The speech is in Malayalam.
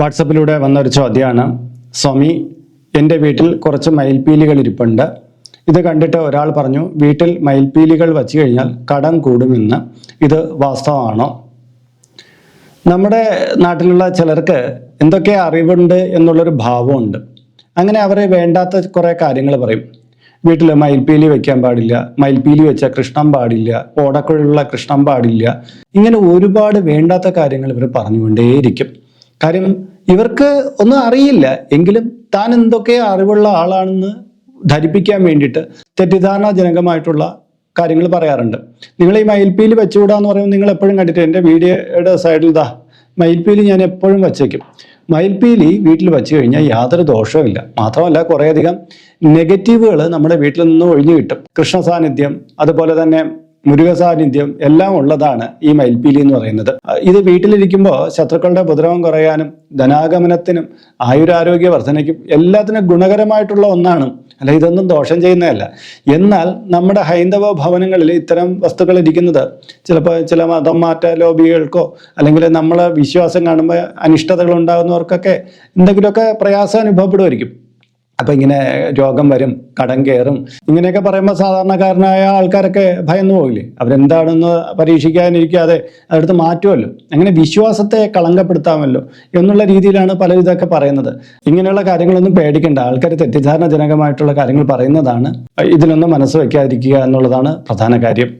വാട്സപ്പിലൂടെ വന്ന ഒരു ചോദ്യമാണ് സ്വാമി എന്റെ വീട്ടിൽ കുറച്ച് മയിൽപ്പീലികൾ ഇരിപ്പുണ്ട്. ഇത് കണ്ടിട്ട് ഒരാൾ പറഞ്ഞു വീട്ടിൽ മയിൽപ്പീലികൾ വച്ചു കഴിഞ്ഞാൽ കടം കൂടുമെന്ന്. ഇത് വാസ്തവമാണോ? നമ്മുടെ നാട്ടിലുള്ള ചിലർക്ക് എന്തൊക്കെ അറിവുണ്ട് എന്നുള്ളൊരു ഭാവമുണ്ട്. അങ്ങനെ അവരെ വേണ്ടാത്ത കുറേ കാര്യങ്ങൾ പറയും. വീട്ടിൽ മയിൽപ്പീലി വെക്കാൻ പാടില്ല മയിൽപ്പീലി വെച്ച കൃഷ്ണം പാടില്ല ഓടക്കുഴലുള്ള കൃഷ്ണം പാടില്ല. ഇങ്ങനെ ഒരുപാട് വേണ്ടാത്ത കാര്യങ്ങൾ ഇവർ പറഞ്ഞുകൊണ്ടേയിരിക്കും. കാര്യം ഇവർക്ക് ഒന്നും അറിയില്ല. എങ്കിലും താൻ എന്തൊക്കെ അറിവുള്ള ആളാണെന്ന് ധരിപ്പിക്കാൻ വേണ്ടിയിട്ട് തെറ്റിദ്ധാരണാജനകമായിട്ടുള്ള കാര്യങ്ങൾ പറയാറുണ്ട്. നിങ്ങൾ ഈ മയിൽപ്പീൽ വെച്ചുകൂടാന്ന് പറയുമ്പോൾ നിങ്ങൾ എപ്പോഴും കണ്ടിട്ട് എന്റെ വീഡിയോയുടെ സൈഡിൽ ഇതാ മയിൽപ്പീലി ഞാൻ എപ്പോഴും വച്ചേക്കും. മയിൽപ്പീലി വീട്ടിൽ വെച്ച് കഴിഞ്ഞാൽ യാതൊരു ദോഷവുമില്ല മാത്രമല്ല കുറേയധികം നെഗറ്റീവുകൾ നമ്മുടെ വീട്ടിൽ നിന്ന് ഒഴിഞ്ഞു കിട്ടും. കൃഷ്ണ സാന്നിധ്യം അതുപോലെ തന്നെ മുരുക സാന്നിധ്യം എല്ലാം ഉള്ളതാണ് ഈ മയിൽപ്പീലി എന്ന് പറയുന്നത്. ഇത് വീട്ടിലിരിക്കുമ്പോൾ ശത്രുക്കളുടെ ഉപദ്രവം കുറയാനും ധനാഗമനത്തിനും ആയുരാരോഗ്യ വർധനയ്ക്കും എല്ലാത്തിനും ഗുണകരമായിട്ടുള്ള ഒന്നാണ്. അല്ല ഇതൊന്നും ദോഷം ചെയ്യുന്നതല്ല. എന്നാൽ നമ്മുടെ ഹൈന്ദവ ഭവനങ്ങളിൽ ഇത്തരം വസ്തുക്കൾ ഇരിക്കുന്നത് ചിലപ്പോൾ ചില മതം മാറ്റ ലോബികൾക്കോ അല്ലെങ്കിൽ നമ്മളെ വിശ്വാസം കാണുമ്പോൾ അനിഷ്ടതകൾ ഉണ്ടാകുന്നവർക്കൊക്കെ എന്തെങ്കിലുമൊക്കെ പ്രയാസം അനുഭവപ്പെടുമായിരിക്കും. അപ്പൊ ഇങ്ങനെ രോഗം വരും കടം കയറും. ഇങ്ങനെയൊക്കെ പറയുമ്പോൾ സാധാരണക്കാരനായ ആൾക്കാരൊക്കെ ഭയന്നു പോകില്ലേ? അവരെന്താണെന്ന് പരീക്ഷിക്കാനിരിക്കാതെ അതെടുത്ത് മാറ്റുമല്ലോ? അങ്ങനെ വിശ്വാസത്തെ കളങ്കപ്പെടുത്താമല്ലോ എന്നുള്ള രീതിയിലാണ് പലരും ഇതൊക്കെ പറയുന്നത്. ഇങ്ങനെയുള്ള കാര്യങ്ങളൊന്നും പേടിക്കേണ്ട. ആൾക്കാർ തെറ്റിദ്ധാരണജനകമായിട്ടുള്ള കാര്യങ്ങൾ പറയുന്നതാണ്. ഇതിനൊന്നും മനസ്സ് വയ്ക്കാതിരിക്കുക എന്നുള്ളതാണ് പ്രധാന കാര്യം.